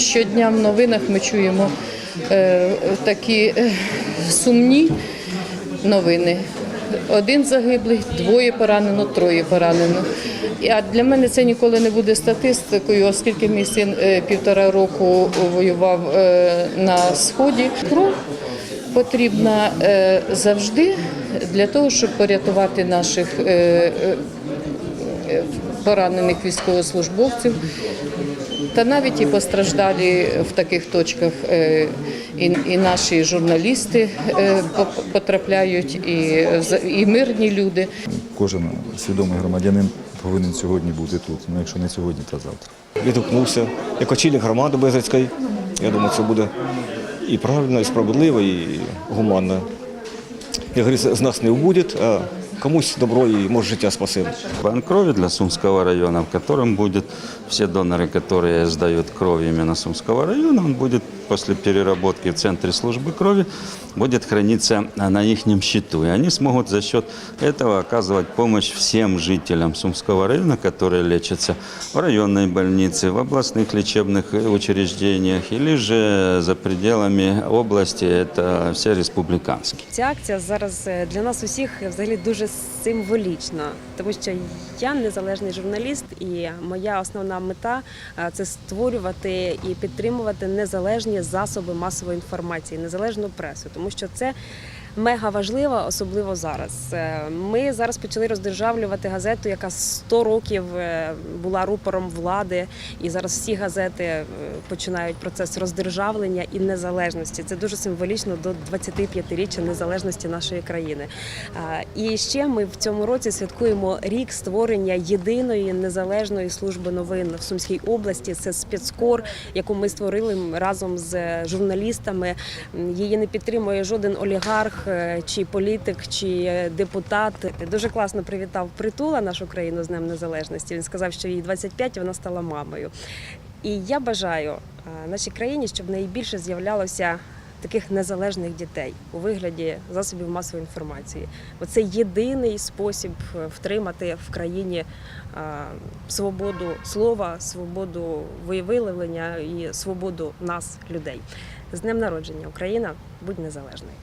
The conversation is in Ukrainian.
Щодня в новинах ми чуємо е, такі е, сумні новини. Один загиблий, двоє поранено, троє поранено. А для мене це ніколи не буде статистикою, оскільки мій син е, півтора року воював на сході. Кров потрібна е, завжди для того, щоб порятувати наших е, е, поранених військовослужбовців. Та навіть і постраждалі в таких точках е, і, і наші журналісти е, потрапляють, і, і мирні люди. Кожен свідомий громадянин повинен сьогодні бути тут. Ну, якщо не сьогодні, то завтра. відгукнувся як очільник громади Безрицької. Я думаю, це буде і правильно, і справедливо, і гуманно. Я говорю, з нас не убудет, комусь добро і може життя спасибо. Банк крови для Сумского района, в котором будет все доноры, которые сдают кровь именно Сумского района, он будет после переработки в центре службы крови, будет храниться на их счету. И они смогут за счет этого оказывать помощь всем жителям Сумского района, которые лечатся в районной больнице, в областных лечебных учреждениях или же за пределами области, это все республиканские. Ця акція зараз е, для нас усіх взагалі дуже символічна, тому що я незалежний журналіст, і моя основна мета е, це створювати і підтримувати незалежні засоби масової інформації, незалежну пресу, тому що це. Мега важлива, особливо зараз. Е, Ми зараз почали роздержавлювати газету, яка 100 років е, була рупором влади, і зараз всі газети е, починають процес роздержавлення і незалежності. Це дуже символічно до 25-річчя незалежності нашої країни. І ще ми в цьому році святкуємо рік створення єдиної незалежної служби новин в Сумській області. Це спецкор, яку ми створили разом з журналістами. Її не підтримує жоден олігарх е, чи політик, чи депутат. Дуже класно привітав притула нашу країну з Днем Незалежності. Він сказав, що їй 25, і вона стала мамою. І я бажаю е, нашій країні, щоб в неї більше з'являлося таких незалежних дітей у вигляді засобів масової інформації. Бо це єдиний спосіб е, втримати в країні свободу слова, свободу виявлення і свободу нас, людей. З днем народження Україна, будь незалежною.